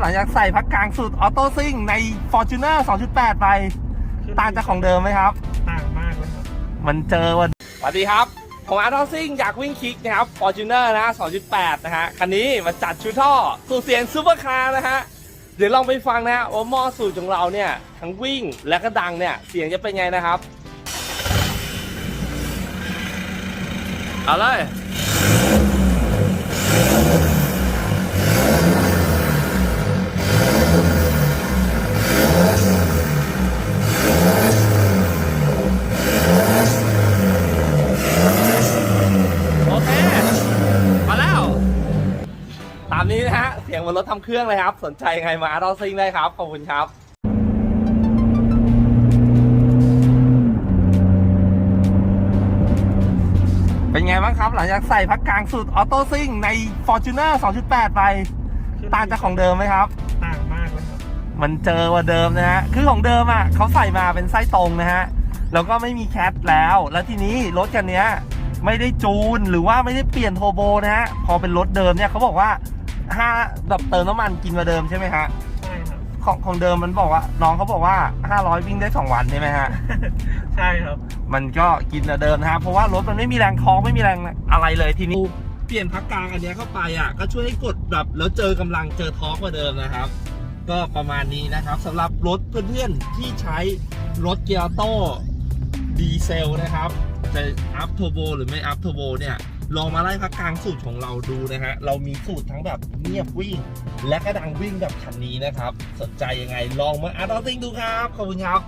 หลังจากใส่พักกลางสุดออโต้ซิ่งใน Fortuner 2.8 ไป ต่างจากของเดิมไหมครับ ต่างมากเลยครับ มันเจอวันสวัสดีครับ ผมอาร์ตอซิ่งอยากวิ่งคลิกนะครับ Fortuner นะ 2.8 นะฮะ คันนี้มาจัดชุดท่อ สู่เสียงซูเปอร์คาร์นะฮะ เดี๋ยวลองไปฟังนะฮะว่าหม้อสูตรของเราเนี่ย ทั้งวิ่งและก็ดังเนี่ย เสียงจะเป็นไงนะครับ เอาเลย โอเค มาแล้ว ตามนี้นะฮะ เสียงบนรถทำเครื่องเลยครับ สนใจยังไงมาอาร์ตซิงได้ครับ ขอบคุณครับเป็นไงบ้างครับหลังจากใส่พักกลางสุดออโต้ซิ่งใน Fortuner 2.8 ไปต่างจากของเดิมไหมครับ ต่างมากเลยครับมันเจอกว่าเดิมนะฮะ คือของเดิมอะเขาใส่มาเป็นไส้ตรงนะฮะ แล้วก็ไม่มีแคทแล้ว แล้วทีนี้รถคันเนี้ยไม่ได้จูนหรือว่าไม่ได้เปลี่ยนโทโบนะฮะ พอเป็นรถเดิมเนี่ยเขาบอกว่า ห้าแบบเติมน้ำมันกินกว่าเดิมใช่ไหมฮะใช่ครับ ของของเดิมมันบอกว่า น้องเขาบอกว่า500วิ่งได้2วันใช่ไหมฮะ ใช่ครับ มันก็กินกว่าเดิมนะฮะเพราะว่ารถมันไม่มีแรงคล้องไม่มีแรงอะไรเลยทีนี้เปลี่ยนพักกลางอันเนี้ยเข้าไปอะก็ช่วยให้กดแบบแล้วเจอกำลังเจอท้องกว่าเดิมนะครับ ก็ประมาณนี้นะครับสำหรับรถเพื่อนๆที่ใช้รถเกียร์ออโต้ดีเซลนะครับจะอัพเทอร์โบหรือไม่อัพเทอร์โบเนี่ย ลองมาไล่พักกลางสูตรของเราดูนะฮะ เรามีสูตรทั้งแบบเงียบวิ่ง และก็ดังวิ่งแบบคันนี้นะครับ สนใจยังไงลองมาอัดเอาซิงดูครับ ขอบคุณครับ